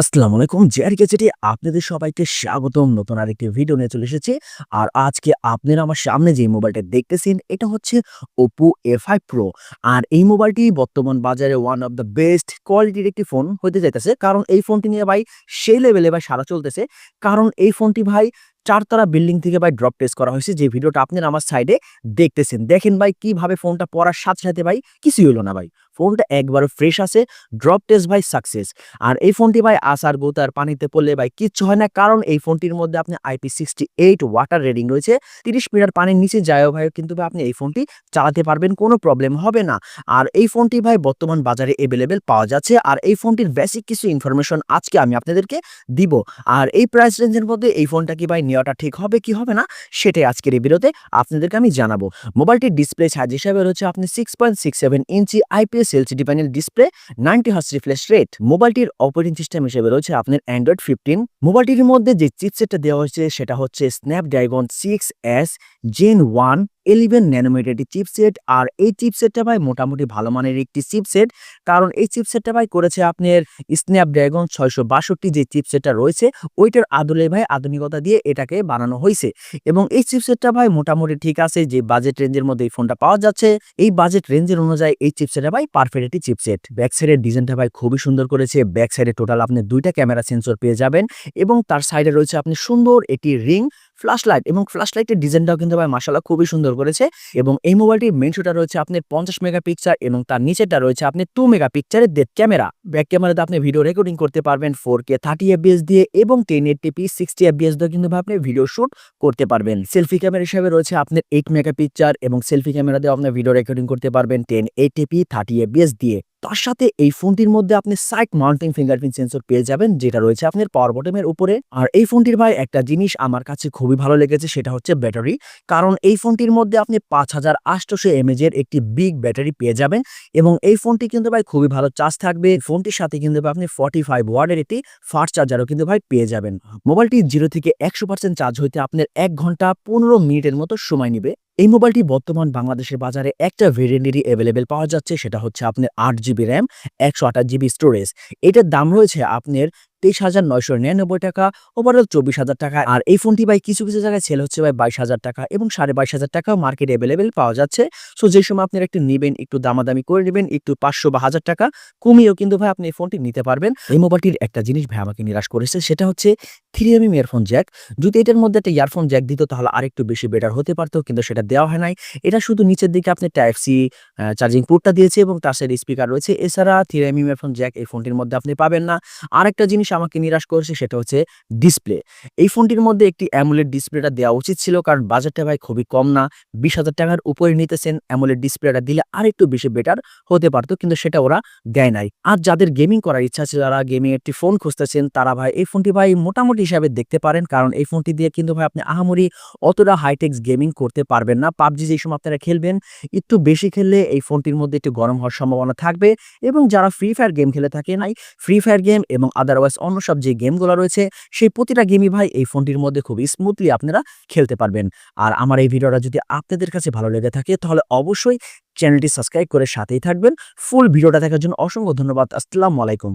আসসালামু আলাইকুম। জেআর গেজেটে আপনাদের সবাইকে স্বাগতম। নতুন আরেকটি ভিডিও নিয়ে চলে এসেছি। আর আজকে আপনারা আমার সামনে যে মোবাইলটা দেখতেছেন, এটা হচ্ছে ওপো এ ফাইভ প্রো আর এই মোবাইলটি বর্তমান বাজারে ওয়ান অফ দ্য বেস্ট কোয়ালিটির একটি ফোন হতে যাইতেছে। কারণ এই ফোনটি নিয়ে ভাই সেই লেভেলে ভাই সারা চলতেছে। কারণ এই ফোনটি ভাই চারতলা বিল্ডিং থেকে ভাই ড্রপ টেস্ট করা হয়েছে। যে ভিডিওটা আপনারা আমার সাইডে দেখতেছেন। দেখেন ভাই কীভাবে ফোনটা পড়ার সাথে সাথে ভাই কিছুই হলো না ভাই। ফোনটা একবার ফ্রেশ আছে ড্রপ টেস্ট ভাই সাকসেস আর এই ফোনটি ভাই আসার গোতার পানিতে পড়লে ভাই কিচ্ছু হয় না, কারণ এই ফোনটির মধ্যে আপনি IP sixty eight water rating রয়েছে, তিরিশ মিটার পানির নিচে যায়ও ভাই, কিন্তু ভাই আপনি এই ফোনটি চালাতে পারবেন, কোনো প্রবলেম হবে না। আর এই ফোনটি ভাই বর্তমান বাজারে অ্যাভেলেবেল পাওয়া যাচ্ছে, আর এই ফোনটির বেসিক কিছু ইনফরমেশন আজকে আমি আপনাদেরকে দিব। আর এই প্রাইস রেঞ্জের মধ্যে এই ফোনটা কি ভাই নেওয়াটা ঠিক হবে, কি হবে না, সেটাই আজকের এই ভিডিওতে আপনাদেরকে আমি জানাব। মোবাইলটির ডিসপ্লে সাইজ হিসাবে রয়েছে আপনি six point inch IPS LCD panel display ninety hertz refresh rate. মোবাইলটির operating system হিসেবে রয়েছে আপনার অ্যান্ড্রয়েড ফিফটিন মোবাইলটির মধ্যে যে চিপসেটটা দেওয়া হয়েছে, সেটা হচ্ছে Snapdragon six S gen one eleven nanometre একটি চিপসেট আর এই চিপসেটটা ভাই মোটামুটি ভালো মানের একটি চিপসেট কারণ এই চিপসেটটা ভাই করেছে আপনার স্ন্যাপড্রাগন ছয়শো বাষট্টি যে চিপসেটটা রয়েছে, ওইটার আদলে ভাই আধুনিকতা দিয়ে এটাকে বানানো হয়েছে। এবং এই চিপসেটটা ভাই মোটামুটি ঠিক আছে যে বাজেট রেঞ্জের মধ্যে এই ফোনটা পাওয়া যাচ্ছে। এই বাজেট রেঞ্জের অনুযায়ী এই চিপসেটটা ভাই পারফেক্ট একটি চিপসেট ব্যাক সাইডের ডিজাইনটা ভাই খুবই সুন্দর করেছে। ব্যাক সাইডে টোটাল আপনি দুইটা ক্যামেরা সেন্সর পেয়ে যাবেন এবং তার সাইডে রয়েছে আপনি সুন্দর একটি রিং ফ্ল্যাশ লাইট এবং ফ্ল্যাশ লাইটের ডিজাইনটাও কিন্তু ভাই মাসাল্লাহ খুবই সুন্দর করেছে এবং এই মোবাইলটির মেন শুটা রয়েছে আপনার পঞ্চাশ মেগাপিক্সেল এবং তার নিচেটা রয়েছে আপনি টু মেগাপিক্সেলের ডেট ক্যামেরা ব্যাক ক্যামেরাতে আপনি ভিডিও রেকর্ডিং করতে পারবেন ফোর কে থার্টি এফবিএস দিয়ে এবং টেন এইটটি সিক্সটি এফবিএস দিয়ে কিন্তু আপনি ভিডিও শুট করতে পারবেন। সেলফি ক্যামেরা হিসেবে রয়েছে আপনার এইট মেগাপিক্সেল এবং সেলফি ক্যামেরা দিয়ে আপনি ভিডিও রেকর্ডিং করতে পারবেন টেন এইটটি থার্টি এফবিএস দিয়ে। তার সাথে এই ফোনটির মধ্যে আপনি সাইড মাউন্টিং ফিঙ্গারপ্রিন্ট সেন্সর পেয়ে যাবেন, যেটা রয়েছে আপনার পাওয়ার বটমের উপরে। আর এই ফোনটির ভাই একটা জিনিস আমার কাছে খুবই ভালো লেগেছে, সেটা হচ্ছে ব্যাটারি। কারণ এই ফোনটির মধ্যে আপনি পাঁচ হাজার আটশোশো এমএজের একটি বিগ ব্যাটারি পেয়ে যাবেন এবং এই ফোনটি কিন্তু ভাই খুবই ভালো চার্জ থাকবে। ফোনটির সাথে কিন্তু আপনি ফর্টি ফাইভ ওয়ার্ডের একটি ফাস্ট চার্জারও কিন্তু ভাই পেয়ে যাবেন। মোবাইলটি জিরো থেকে একশো পার্সেন্ট চার্জ হইতে আপনার এক ঘণ্টা পনেরো মিনিটের মতো সময় নেবে। এই মোবাইলটি বর্তমান বাংলাদেশের বাজারে একটা ভেরিয়েন্টেরই অ্যাভেলেবেল পাওয়া যাচ্ছে, সেটা হচ্ছে আপনার আট জিবি র্যাম একশো আঠাশ জিবি স্টোরেজ এটার দাম রয়েছে আপনার তেইশ হাজার নয়শো নিরানব্বই টাকা ওভারঅল চব্বিশ হাজার টাকা। আর এই ফোনটি ভাই কিছু কিছু জায়গায় সেল হচ্ছে ভাই বাইশ হাজার টাকা এবং সাড়ে বাইশ হাজার টাকাও মার্কেট অ্যাভেলেবেল পাওয়া যাচ্ছে। সো যে সময় আপনার একটু নেবেন, একটু দামাদামি করে নেবেন, একটু পাঁচশো বা হাজার টাকা কমিয়েও কিন্তু ভাই আপনি এই ফোনটি নিতে পারবেন। এই মোবাইলটির একটা জিনিস ভাই আমাকে নিরাশ করেছে, সেটা হচ্ছে three M M earphone jack যদি এটার মধ্যে একটা ইয়ারফোন জ্যাক দিত, তাহলে আরেকটু বেশি বেটার হতে পারতো, কিন্তু সেটা দেওয়া হয় নাই। এটা শুধু নিচের দিকে আপনি টাইপ সি চার্জিং পোর্টটা দিয়েছে এবং তার সাইড স্পিকার রয়েছে। এছাড়া three M M earphone jack এই ফোনটির মধ্যে আপনি পাবেন না। আরেকটা জিনিস আমাকে নিরাশ করেছে সেটা হচ্ছে ডিসপ্লে এই ফোনটির মধ্যে একটি অ্যামুলেট ডিসপ্লেটা দেওয়া উচিত ছিল কারণ বাজারটা ভাই খুবই কম না। বিশ হাজার টাকার উপরে নিতেছেন অ্যামুলেট ডিসপ্লেটা দিলে আরেকটু বেশি বেটার হতে পারতো, কিন্তু সেটা ওরা দেয় নাই। আর যাদের গেমিং করার ইচ্ছা আছে, যারা গেমিং একটি ফোন খুঁজতেছেন, তারা ভাই এই ফোনটি ভাই মোটামুটি হিসাবে দেখতে পারেন, কারণ এই ফোনটি দিয়ে কিন্তু ভাই আপনি আহামরি অতটা হাইটেক্স গেমিং করতে পারবেন না। পাবজি যেই সময় আপনারা খেলবেন, একটু বেশি খেললে এই ফোনটির মধ্যে একটু গরম হওয়ার সম্ভাবনা থাকবে এবং যারা ফ্রি ফায়ার গেম খেলে থাকে নাই ফ্রি ফায়ার গেম এবং আদারওয়াইজ অন্য সব যে গেমগুলো রয়েছে, সেই প্রতিটা গেমই ভাই এই ফোনটির মধ্যে খুব স্মুথলি আপনারা খেলতে পারবেন। আর আমার এই ভিডিওটা যদি আপনাদের কাছে ভালো লেগে থাকে, তাহলে অবশ্যই চ্যানেলটি সাবস্ক্রাইব করে সাথেই থাকবেন। ফুল ভিডিওটা দেখার জন্য অসংখ্য ধন্যবাদ। আসসালামু আলাইকুম।